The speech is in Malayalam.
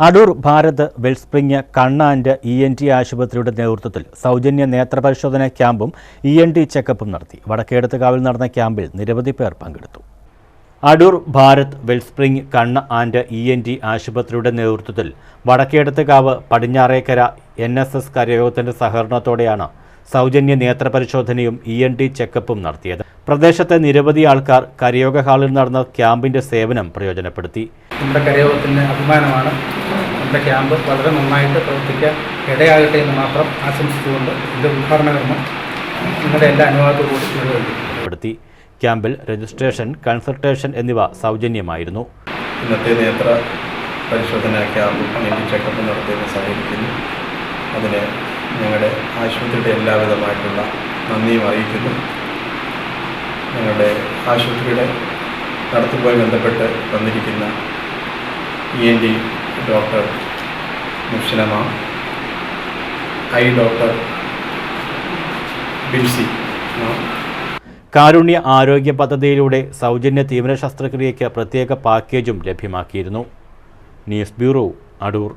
അടൂർ ഭാരത് വെൽസ്പ്രിങ് കണ്ണാൻഡ് ഇ എൻ ടി ആശുപത്രിയുടെ നേതൃത്വത്തിൽ സൗജന്യ നേത്രപരിശോധന ക്യാമ്പും ഇ എൻ ടി ചെക്കപ്പും നടത്തി. വടക്കേടത്തുകാവിൽ നടന്ന ക്യാമ്പിൽ നിരവധി പേർ പങ്കെടുത്തു. അടൂർ ഭാരത് വെൽസ്പ്രിങ് കണ്ണ് ആൻഡ് ഇ എൻ ടി ആശുപത്രിയുടെ നേതൃത്വത്തിൽ Vadakkedathukavu Padinjarekkara N S S കരയോഗത്തിന്റെ സഹകരണത്തോടെയാണ് സൗജന്യ നേത്രപരിശോധനയും ഇ എൻ ടി ചെക്കപ്പും നടത്തിയത്. പ്രദേശത്തെ നിരവധി ആൾക്കാർ കരയോഗ ഹാളിൽ നടന്ന ക്യാമ്പിന്റെ സേവനം പ്രയോജനപ്പെടുത്തി. നമ്മുടെ കരയോഗത്തിന് അഭിമാനമാണ് നമ്മുടെ ക്യാമ്പ് വളരെ നന്നായിട്ട് പ്രവർത്തിക്കാൻ ഇടയാകട്ടെ എന്ന് മാത്രം ആശംസിച്ചുകൊണ്ട് ഇതിന്റെ ഉദ്ഘാടന കർമ്മം നിങ്ങളുടെ എല്ലാ അനുവാദത്തോടുകൂടി ക്യാമ്പിൽ രജിസ്ട്രേഷൻ കൺസൾട്ടേഷൻ എന്നിവ സൗജന്യമായിരുന്നു. ഇന്നത്തെ നേത്ര പരിശോധന ക്യാമ്പ് അല്ലെങ്കിൽ ചെക്കപ്പ് നടത്തിയതിന് സഹായിക്കുന്നു അതിന് ഞങ്ങളുടെ ആശുപത്രിയുടെ എല്ലാവിധമായിട്ടുള്ള നന്ദിയും അറിയിക്കുന്നു. ഞങ്ങളുടെ ആശുപത്രിയുടെ നടത്തിപ്പുമായി ബന്ധപ്പെട്ട് വന്നിരിക്കുന്ന ഇ എൻ ഡി ഡോക്ടർ മുഷനമ ഐ ഡോക്ടർ ബിൽസി കാരുണ്യ ആരോഗ്യ പദ്ധതിയിലൂടെ സൗജന്യ തീവ്ര ശസ്ത്രക്രിയയ്ക്ക് പ്രത്യേക പാക്കേജും ലഭ്യമാക്കിയിരുന്നു. News bureau Adoor.